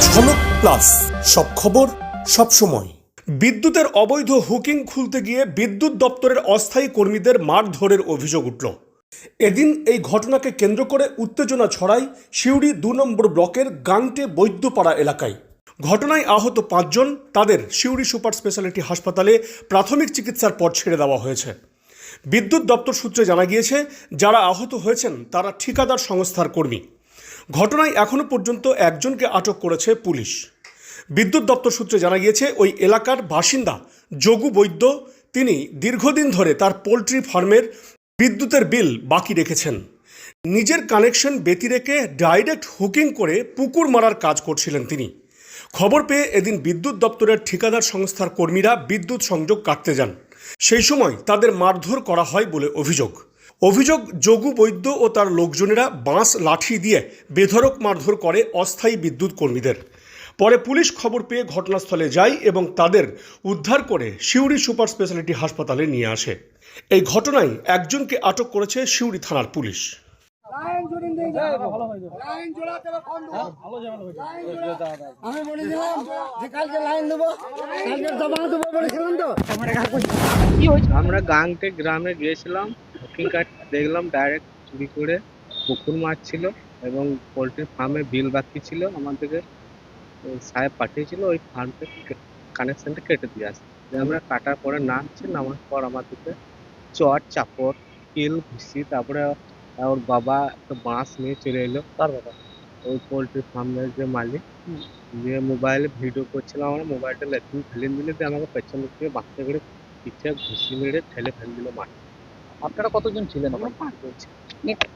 ঝলক প্লাস সব খবর, সব সময়। বিদ্যুতের অবৈধ হুকিং খুলতে গিয়ে বিদ্যুৎ দপ্তরের অস্থায়ী কর্মীদের মারধরের অভিযোগ উঠল। এদিন এই ঘটনাকে কেন্দ্র করে উত্তেজনা ছড়ায় সিউড়ি দু নম্বর ব্লকের গাংটে বৈদ্যপাড়া এলাকায়। ঘটনায় আহত পাঁচজন, তাদের সিউড়ি সুপার স্পেশালিটি হাসপাতালে প্রাথমিক চিকিৎসার পর ছেড়ে দেওয়া হয়েছে। বিদ্যুৎ দপ্তর সূত্রে জানা গিয়েছে, যারা আহত হয়েছেন, তারা ঠিকাদার সংস্থার কর্মী। ঘটনায় এখনও পর্যন্ত একজনকে আটক করেছে পুলিশ। বিদ্যুৎ দপ্তর সূত্রে জানা গিয়েছে, ওই এলাকার বাসিন্দা যোগু বৈদ্য, তিনি দীর্ঘদিন ধরে তার পোলট্রি ফার্মের বিদ্যুতের বিল বাকি রেখেছেন। নিজের কানেকশন ব্যতি রেখে ডাইরেক্ট হুকিং করে পুকুর মারার কাজ করছিলেন তিনি। খবর পেয়ে এদিন বিদ্যুৎ দপ্তরের ঠিকাদার সংস্থার কর্মীরা বিদ্যুৎ সংযোগ কাটতে যান। সেই সময় তাদের মারধর করা হয় বলে অভিযোগ। অভিযোগ, যোগু বৈদ্য ও তার লোকজনেরা বাঁশ, লাঠি দিয়ে বেধরক মারধর করে অস্থায়ী বিদ্যুৎ কর্মীদের। পরে পুলিশ খবর পেয়ে ঘটনাস্থলে যায় এবং তাদের উদ্ধার করে সিউড়ি সুপার স্পেশালিটি হাসপাতালে নিয়ে আসে। এই ঘটনায় একজনকে আটক করেছে সিউড়ি থানার পুলিশ। আমি বলেছিলাম যে কালকে লাইন দেবো কালকে জমা দেবো বলেছিলাম তো। আমরা গাংটে গ্রামে গিয়েছিলাম বুকিং কার্ড দেখলাম ডাইরেক্ট চুরি করে পুকুর মাছ ছিল এবং পোলট্রি ফার্মে বিল বাকি ছিল আমাদেরকে। সাহেব পাঠিয়েছিল ওই ফার্ম থেকে কানেকশনটা কেটে দিয়ে দিয়ে আমরা কাটার পরে নামছি নামার পর আমাদেরকে চট চাপড় কিল ঘুষি তারপরে ওর বাবা একটা বাঁশ নিয়ে চলে এলো। তার বাবা? ওই পোলট্রি ফার্মের যে মালিক। দিয়ে মোবাইলে ভিডিও করছিলাম আমরা মোবাইলটা লেখুন ফেলে দিলে দিয়ে আমাকে পেছন থেকে বাঁচতে করে পিঠে ঘুষি মেরে ঠেলে ফেলে দিল মাঠে। আপনারা কতজন ছিলেন? আমরা পার করছি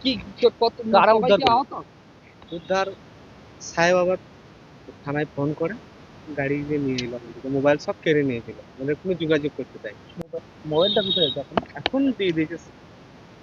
কি কত কারা উদ্ধার? উদ্ধার সাহেব আবার থানায় ফোন করে গাড়ি দিয়ে নিয়ে এলো মোবাইল সব কেড়ে নিয়েছিল আমাদের কোনো যোগাযোগ করতে দেয় মোবাইলটা কোথায় আছে? এখন এখন দিয়ে দিয়েছে।